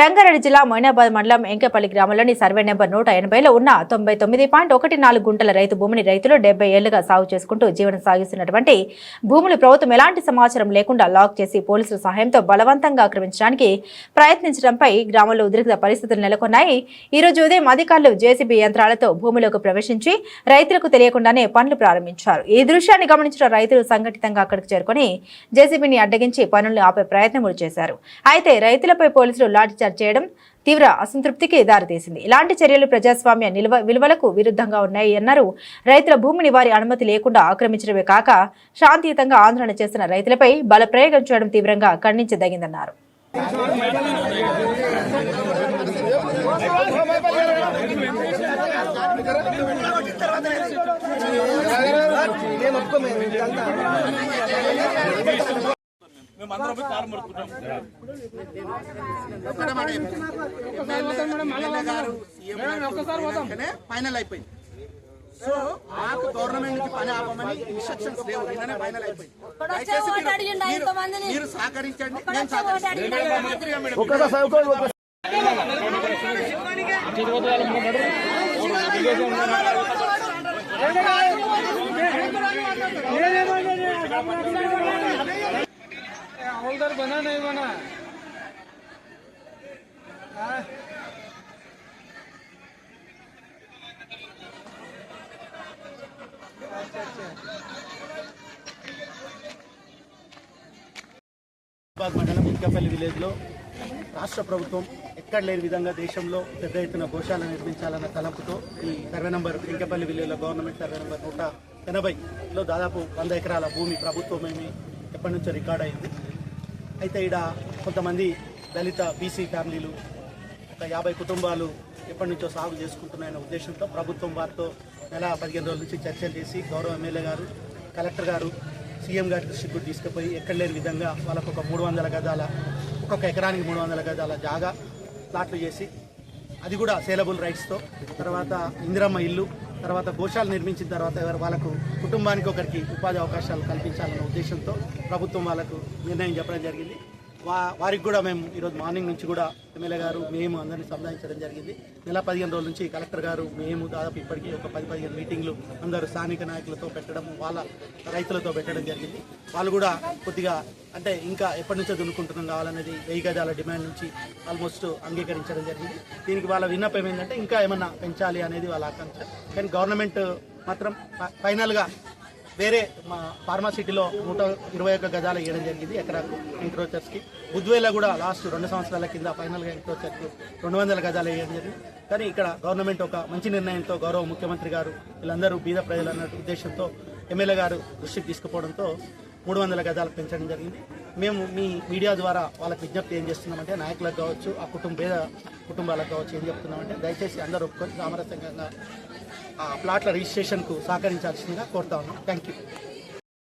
రంగారెడ్డి జిల్లా మొయినాబాద్ మండలం ఎంకేపల్లి గ్రామంలోని సర్వే నెంబర్ నూట ఎనభైలో ఉన్న తొంభై తొమ్మిది పాయింట్ ఒకటి నాలుగు గుంటల రైతు భూమిని రైతులు డెబ్బై ఏళ్ళుగా సాగు చేసుకుంటూ జీవనం సాగిస్తున్నటువంటి భూములు ప్రభుత్వం ఎలాంటి సమాచారం లేకుండా లాక్ చేసి పోలీసుల సహాయంతో బలవంతంగా ఆక్రమించడానికి ప్రయత్నించడంపై గ్రామంలో ఉద్రిక్త పరిస్థితులు నెలకొన్నాయి. ఈ రోజు ఉదయం అధికారులు జేసీబీ యంత్రాలతో భూమిలోకి ప్రవేశించి రైతులకు తెలియకుండానే పనులు ప్రారంభించారు. ఈ దృశ్యాన్ని గమనించిన రైతులు సంఘటితంగా అక్కడికి చేరుకొని జేసీబీని అడ్డగించి పనులను ఆపే ప్రయత్నములు చేశారు. అయితే రైతులపై పోలీసులు లాఠీచార్జ్ చేయడం తీవ్ర అసంతృప్తికి దారితీసింది. ఇలాంటి చర్యలు ప్రజాస్వామ్య నిల్వ విలువలకు విరుద్ధంగా ఉన్నాయి అన్నారు. రైతుల భూమిని వారి అనుమతి లేకుండా ఆక్రమించడమే కాక శాంతియుతంగా ఆందోళన చేస్తున్న రైతులపై బలప్రయోగం చేయడం తీవ్రంగా ఖండించదగిందన్నారు. మేము అందరం పోయి కారు ఫైనల్ అయిపోయింది. సో మాకు గవర్నమెంట్ నుంచి పని ఆపమని ఇన్స్ట్రక్షన్స్ లేవు. నిన్ననే ఫైనల్ అయిపోయింది. దయచేసి మీరు- సహకరించండి. నేను సహకరిస్తాను हवलदार बना नहीं बना బాగ్ మండలం ఇంకపల్లి విలేజ్లో రాష్ట్ర ప్రభుత్వం ఎక్కడ లేని విధంగా దేశంలో పెద్ద ఎత్తున గోశాల నిర్మించాలన్న తలంపుతో ఈ సర్వే నంబర్ ఇంకపల్లి విలేజ్లో గవర్నమెంట్ సర్వే నంబర్ నూట ఎనభైలో దాదాపు వంద ఎకరాల భూమి ప్రభుత్వమేమి ఎప్పటి నుంచో రికార్డ్ అయింది అయితే ఈడ కొంతమంది దళిత బీసీ ఫ్యామిలీలు ఒక యాభై కుటుంబాలు ఎప్పటి నుంచో సాగు చేసుకుంటున్నాయన్న ఉద్దేశంతో ప్రభుత్వం వారితో నెల పదిహేను రోజుల నుంచి చర్చలు చేసి గౌరవ ఎమ్మెల్యే గారు కలెక్టర్ గారు సీఎం గారి దృష్టికి తీసుకుపోయి ఎక్కడ లేని విధంగా వాళ్ళకు ఒక మూడు వందల గజాల ఒక్కొక్క ఎకరానికి మూడు వందల గజాల జాగా ప్లాట్లు చేసి అది కూడా సేలబుల్ రైట్స్తో తర్వాత ఇందిరమ్మ ఇల్లు తర్వాత గోశాలు నిర్మించిన తర్వాత ఎవరు వాళ్ళకు కుటుంబానికి ఒకరికి ఉపాధి అవకాశాలు కల్పించాలన్న ఉద్దేశంతో ప్రభుత్వం వాళ్ళకు నిర్ణయం చెప్పడం జరిగింది. వారికి కూడా మేము ఈరోజు మార్నింగ్ నుంచి కూడా ఎమ్మెల్యే గారు మేము అందరినీ సంధానించడం జరిగింది. నెల పదిహేను రోజుల నుంచి కలెక్టర్ గారు మేము దాదాపు ఇప్పటికీ ఒక పది పదిహేను మీటింగ్లు అందరూ స్థానిక నాయకులతో పెట్టడం వాళ్ళ రైతులతో పెట్టడం జరిగింది. వాళ్ళు కూడా కొద్దిగా అంటే ఇంకా ఎప్పటి నుంచో దున్నుకుంటున్నాం కావాలనేది వెయ్యి గజాల డిమాండ్ నుంచి ఆల్మోస్ట్ అంగీకరించడం జరిగింది. దీనికి వాళ్ళ విన్నపం ఏంటంటే ఇంకా ఏమన్నా పెంచాలి అనేది వాళ్ళ ఆకాంక్ష. కానీ గవర్నమెంట్ మాత్రం ఫైనల్గా వేరే మా ఫార్మాసిటీలో నూట ఇరవై ఒక్క గజాలు ఇవ్వడం జరిగింది ఎకరాకు ఎంక్రోచర్స్కి బుద్వేలో కూడా లాస్ట్ రెండు సంవత్సరాల కింద ఫైనల్గా ఎంక్రోచర్కి రెండు వందల గజాలు వేయడం జరిగింది. కానీ ఇక్కడ గవర్నమెంట్ ఒక మంచి నిర్ణయంతో గౌరవ ముఖ్యమంత్రి గారు వీళ్ళందరూ బీద ప్రజలు అన్న ఉద్దేశంతో ఎమ్మెల్యే గారు దృష్టికి తీసుకుపోవడంతో మూడు వందల గజాలు పెంచడం జరిగింది. మేము మీ మీడియా ద్వారా వాళ్ళకి విజ్ఞప్తి ఏం చేస్తున్నామంటే నాయకులకు కావచ్చు ఆ కుటుంబ పేద కుటుంబాలకు కావచ్చు ఏం చెప్తున్నామంటే దయచేసి అందరూ ఒప్పుకొని సామరస్యంగా ప్లాట్ల రిజిస్ట్రేషన్కు సహకరించాల్సిందిగా కోరుతా ఉన్నాం. Thank you